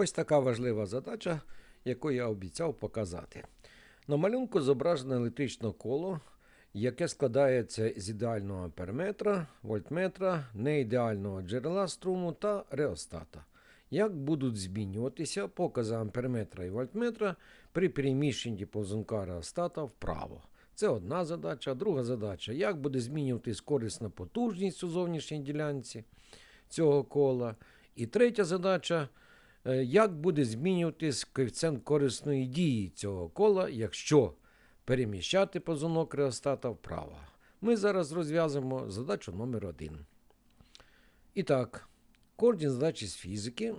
Ось така важлива задача, яку я обіцяв показати. На малюнку зображено електричне коло, яке складається з ідеального амперметра, вольтметра, неідеального джерела струму та реостата. Як будуть змінюватися покази амперметра і вольтметра при переміщенні повзунка реостата вправо? Це одна задача. Друга задача, як буде змінюватись корисна потужність у зовнішній ділянці цього кола. І третя задача, як буде змінюватись коефіцієнт корисної дії цього кола, якщо переміщати позунок реостата вправо. Ми зараз розв'язуємо задачу номер один. І так, кожній задачі з фізики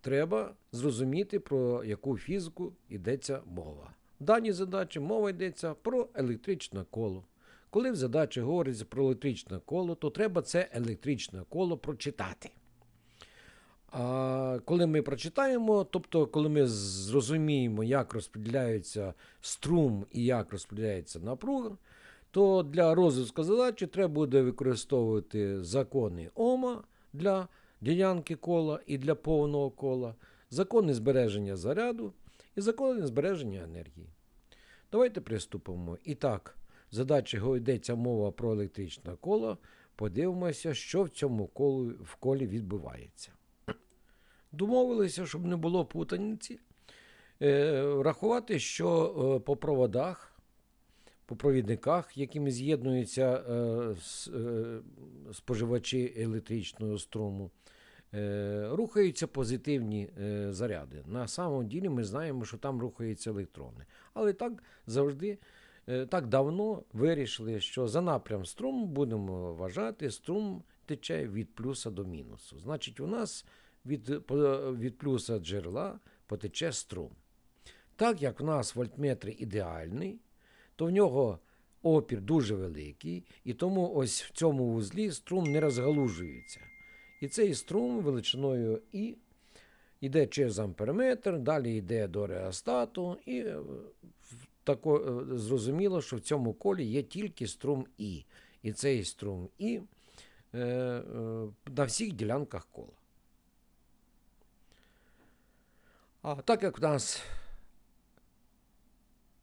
треба зрозуміти, про яку фізику йдеться мова. В даній задачі мова йдеться про електричне коло. Коли в задачі говориться про електричне коло, то треба це електричне коло прочитати. А коли ми прочитаємо, тобто, коли ми зрозуміємо, як розподіляється струм і як розподіляється напруга, то для розвитку задачі треба буде використовувати закони Ома для ділянки кола і для повного кола, закони збереження заряду і закони збереження енергії. Давайте приступимо. І так, задачі йдеться мова про електричне коло. Подивимося, що в цьому колу, в колі відбувається. Домовилися, щоб не було путаниці, е, врахувати, що е, по проводах, по провідниках, якими з'єднуються е, е, споживачі електричного струму, е, рухаються позитивні е, заряди. На самом ділі ми знаємо, що там рухаються електрони. Але так завжди, е, так давно вирішили, що за напрям струму будемо вважати, струм тече від плюса до мінусу. Значить, у нас від, від плюса джерела потече струм. Так як в нас вольтметр ідеальний, то в нього опір дуже великий, і тому ось в цьому вузлі струм не розгалужується. І цей струм величиною І йде через амперметр, далі йде до реостату, і е, тако, е, зрозуміло, що в цьому колі є тільки струм І. І цей струм І е, е, на всіх ділянках кола. А так як в нас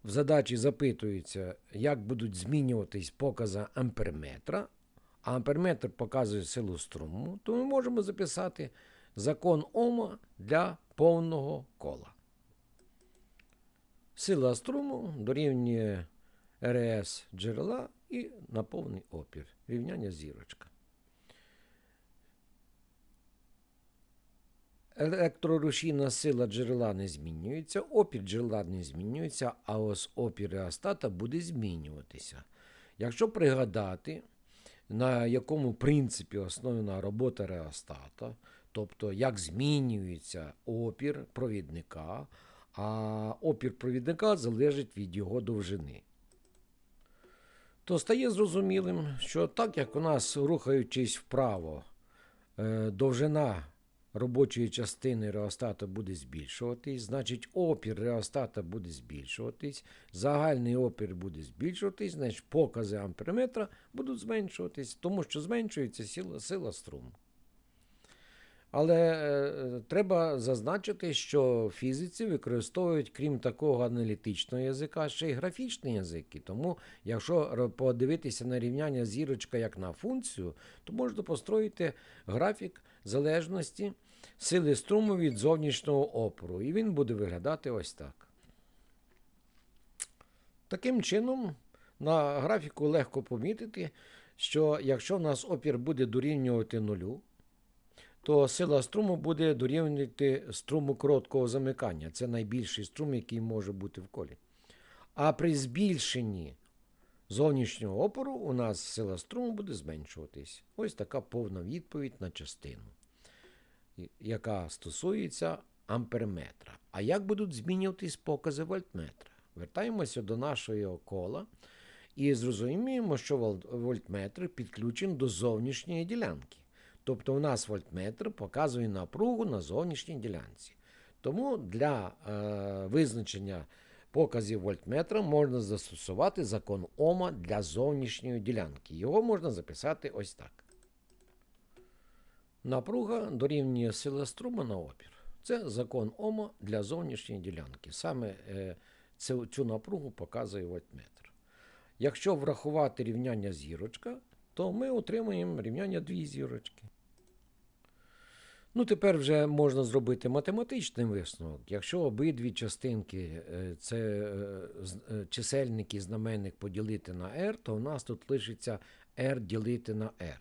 в задачі запитується, як будуть змінюватись покази амперметра, а амперметр показує силу струму, то ми можемо записати закон Ома для повного кола. Сила струму дорівнює РС джерела і на повний опір. Рівняння зірочка. Електрорушійна сила джерела не змінюється, опір джерела не змінюється, а ось опір реостата буде змінюватися. Якщо пригадати, на якому принципі основана робота реостата, тобто як змінюється опір провідника, а опір провідника залежить від його довжини. То стає зрозумілим, що так як у нас, рухаючись вправо, е, довжина робочої частини реостата буде збільшуватись, значить опір реостата буде збільшуватись, загальний опір буде збільшуватись, значить покази амперметра будуть зменшуватись, тому що зменшується сила, сила струму. Але е, треба зазначити, що фізиці використовують, крім такого аналітичного язика, ще й графічні язики. Тому, якщо подивитися на рівняння зірочка як на функцію, то можна построїти графік залежності сили струму від зовнішнього опору. І він буде виглядати ось так. Таким чином, на графіку легко помітити, що якщо в нас опір буде дорівнювати нулю, то сила струму буде дорівнювати струму короткого замикання. Це найбільший струм, який може бути в колі. А при збільшенні зовнішнього опору у нас сила струму буде зменшуватись. Ось така повна відповідь на частину, яка стосується амперметра. А як будуть змінюватись покази вольтметра? Вертаємося до нашого кола і зрозуміємо, що вольтметр підключений до зовнішньої ділянки. Тобто у нас вольтметр показує напругу на зовнішній ділянці. Тому для е, визначення показів вольтметра можна застосувати закон Ома для зовнішньої ділянки. Його можна записати ось так. Напруга дорівнює сила струму на опір. Це закон Ома для зовнішньої ділянки. Саме е, цю, цю напругу показує вольтметр. Якщо врахувати рівняння зірочка, то ми отримуємо рівняння дві зірочки. Ну, тепер вже можна зробити математичний висновок. Якщо обидві частинки е, це е, е, чисельник і знаменник поділити на r, то в нас тут лишиться r ділити на r.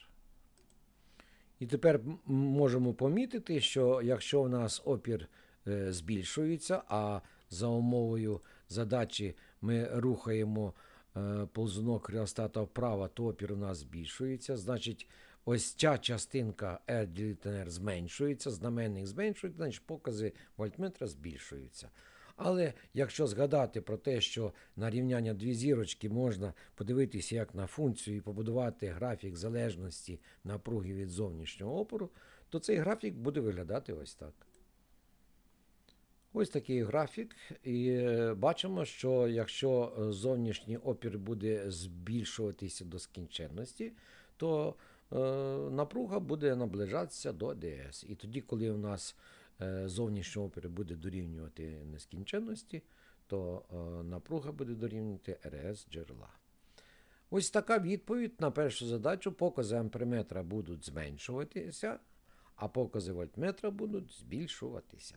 І тепер можемо помітити, що якщо у нас опір збільшується, а за умовою задачі ми рухаємо ползунок реостата вправо, то опір у нас збільшується. Значить, ось ця частинка R ділити зменшується, знаменник зменшується, значить покази вольтметра збільшуються. Але якщо згадати про те, що на рівняння дві зірочки можна подивитися як на функцію і побудувати графік залежності напруги від зовнішнього опору, то цей графік буде виглядати ось так. Ось такий графік. І е, бачимо, що якщо е, зовнішній опір буде збільшуватися до скінченності, то напруга буде наближатися до ДС. І тоді, коли у нас е, зовнішній опір буде дорівнювати нескінченності, то е, напруга буде дорівнювати РС джерела. Ось така відповідь на першу задачу. Покази амперметра будуть зменшуватися, а покази вольтметра будуть збільшуватися.